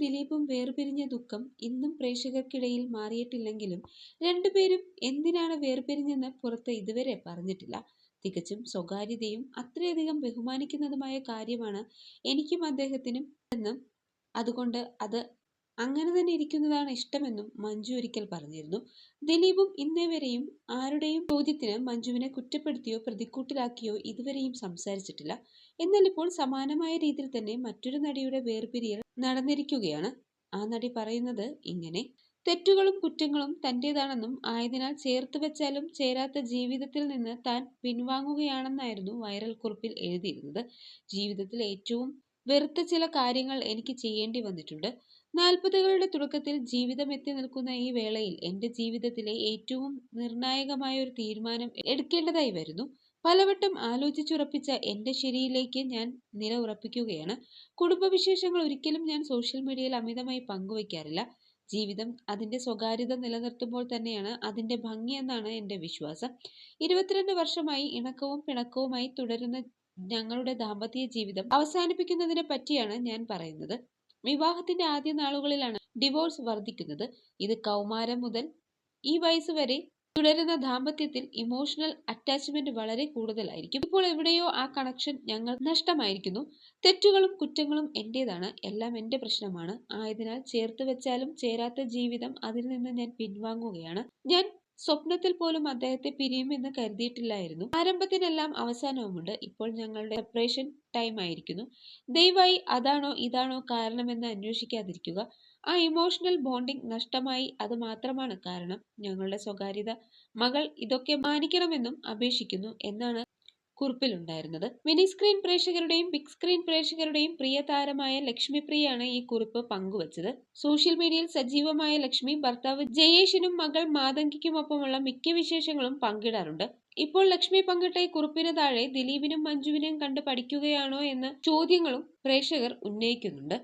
ദിലീപും വേർപിരിഞ്ഞ ദുഃഖം ഇന്നും പ്രേക്ഷകർക്കിടയിൽ മാറിയിട്ടില്ലെങ്കിലും രണ്ടുപേരും എന്തിനാണ് വേർപിരിഞ്ഞെന്ന് പുറത്ത് ഇതുവരെ പറഞ്ഞിട്ടില്ല. തികച്ചും സ്വകാര്യതയും അത്രയധികം ബഹുമാനിക്കുന്നതുമായ കാര്യമാണ് എനിക്കും അദ്ദേഹത്തിനും എന്നും. അതുകൊണ്ട് അത് അങ്ങനെ തന്നെ ഇരിക്കുന്നതാണ് ഇഷ്ടമെന്നും മഞ്ജു ഒരിക്കൽ പറഞ്ഞിരുന്നു. ദിലീപും ഇന്നേ വരെയും ആരുടെയും ചോദ്യത്തിന് മഞ്ജുവിനെ കുറ്റപ്പെടുത്തിയോ പ്രതിക്കൂട്ടിലാക്കിയോ ഇതുവരെയും സംസാരിച്ചിട്ടില്ല. എന്നാൽ ഇപ്പോൾ സമാനമായ രീതിയിൽ തന്നെ മറ്റൊരു നടിയുടെ വേർപിരിയൽ നടന്നിരിക്കുകയാണ്. ആ നടി പറയുന്നത് ഇങ്ങനെ തെറ്റുകളും കുറ്റങ്ങളും തന്റേതാണെന്നും ആയതിനാൽ ചേർത്ത് വെച്ചാലും ചേരാത്ത ജീവിതത്തിൽ നിന്ന് താൻ പിൻവാങ്ങുകയാണെന്നായിരുന്നു വൈറൽ കുറിപ്പിൽ എഴുതിയിരുന്നത്. ജീവിതത്തിൽ ഏറ്റവും വെറുത്ത ചില കാര്യങ്ങൾ എനിക്ക് ചെയ്യേണ്ടി വന്നിട്ടുണ്ട്. നാൽപ്പതുകളുടെ തുടക്കത്തിൽ ജീവിതം എത്തി നിൽക്കുന്ന ഈ വേളയിൽ എന്റെ ജീവിതത്തിലെ ഏറ്റവും നിർണായകമായ ഒരു തീരുമാനം എടുക്കേണ്ടതായി വരുന്നു. പലവട്ടം ആലോചിച്ചുറപ്പിച്ച എന്റെ ശരിയിലേക്ക് ഞാൻ നില ഉറപ്പിക്കുകയാണ്. കുടുംബവിശേഷങ്ങൾ ഒരിക്കലും ഞാൻ സോഷ്യൽ മീഡിയയിൽ അമിതമായി പങ്കുവയ്ക്കാറില്ല. ജീവിതം അതിന്റെ സ്വകാര്യത നിലനിർത്തുമ്പോൾ തന്നെയാണ് അതിന്റെ ഭംഗി എന്നാണ് എന്റെ വിശ്വാസം. ഇരുപത്തിരണ്ട് വർഷമായി ഇണക്കവും പിണക്കവുമായി തുടരുന്ന ഞങ്ങളുടെ ദാമ്പത്യ ജീവിതം അവസാനിപ്പിക്കുന്നതിനെ പറ്റിയാണ് ഞാൻ പറയുന്നത്. വിവാഹത്തിന്റെ ആദ്യ നാളുകളിലാണ് ഡിവോഴ്സ് വർദ്ധിക്കുന്നത്. ഇത് കൗമാരം മുതൽ ഈ വയസ്സ് വരെ തുടരുന്ന ദാമ്പത്യത്തിൽ ഇമോഷണൽ അറ്റാച്ച്മെന്റ് വളരെ കൂടുതലായിരിക്കും. ഇപ്പോൾ എവിടെയോ ആ കണക്ഷൻ ഞങ്ങൾ നഷ്ടമായിരിക്കുന്നു. തെറ്റുകളും കുറ്റങ്ങളും എന്റേതാണ്. എല്ലാം എന്റെ പ്രശ്നമാണ്. ആയതിനാൽ ചേർത്ത് വെച്ചാലും ചേരാത്ത ജീവിതം അതിൽ നിന്ന് ഞാൻ പിൻവാങ്ങുകയാണ്. ഞാൻ സ്വപ്നത്തിൽ പോലും അദ്ദേഹത്തെ പിരിയുമെന്ന് കരുതിയിട്ടില്ലായിരുന്നു. ആരംഭത്തിനെല്ലാം അവസാനവുമുണ്ട്. ഇപ്പോൾ ഞങ്ങളുടെ സെപ്പറേഷൻ ടൈം ആയിരിക്കുന്നു. ദയവായി അതാണോ ഇതാണോ കാരണമെന്ന് അന്വേഷിക്കാതിരിക്കുക. ആ ഇമോഷണൽ ബോണ്ടിംഗ് നഷ്ടമായി അത് മാത്രമാണ് കാരണം ഞങ്ങളുടെ സ്വകാര്യത. മകൾ ഇതൊക്കെ മാനിക്കണമെന്നും അപേക്ഷിക്കുന്നു എന്നാണ് കുറിപ്പിലുണ്ടായിരുന്നത്. മിനി സ്ക്രീൻ പ്രേക്ഷകരുടെയും ബിഗ് സ്ക്രീൻ പ്രേക്ഷകരുടെയും പ്രിയ താരമായ ലക്ഷ്മിപ്രിയാണ് ഈ കുറിപ്പ് പങ്കുവച്ചത്. സോഷ്യൽ മീഡിയയിൽ സജീവമായ ലക്ഷ്മി ഭർത്താവ് ജയേഷിനും മകൾ മാതങ്കിക്കുമൊപ്പമുള്ള മിക്ക വിശേഷങ്ങളും പങ്കിടാറുണ്ട്. ഇപ്പോൾ ലക്ഷ്മി പങ്കിട്ട ഈ കുറിപ്പിന് താഴെ ദിലീപിനും മഞ്ജുവിനെയും കണ്ട് പഠിക്കുകയാണോ എന്ന ചോദ്യങ്ങളും പ്രേക്ഷകർ ഉന്നയിക്കുന്നുണ്ട്.